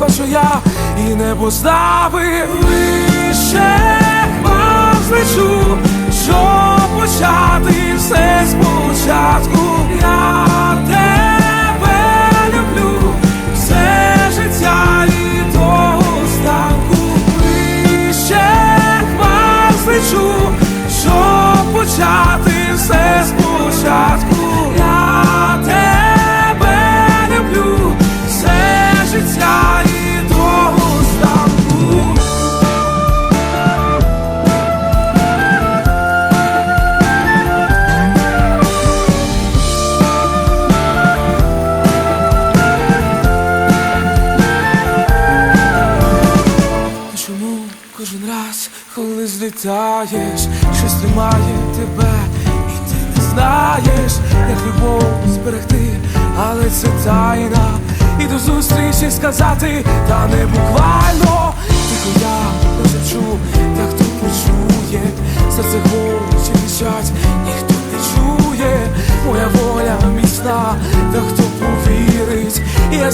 хочу я і не поставив вище кожен раз, коли злітаєш, щось тримає тебе, і ти не знаєш, як любов зберегти, але це тайна. І до зустрічі сказати, та не буквально. Тихо я прошепчу, та хто почує, серце хоче кричать, ніхто не чує, моя воля міцна, та хто повірить, і я не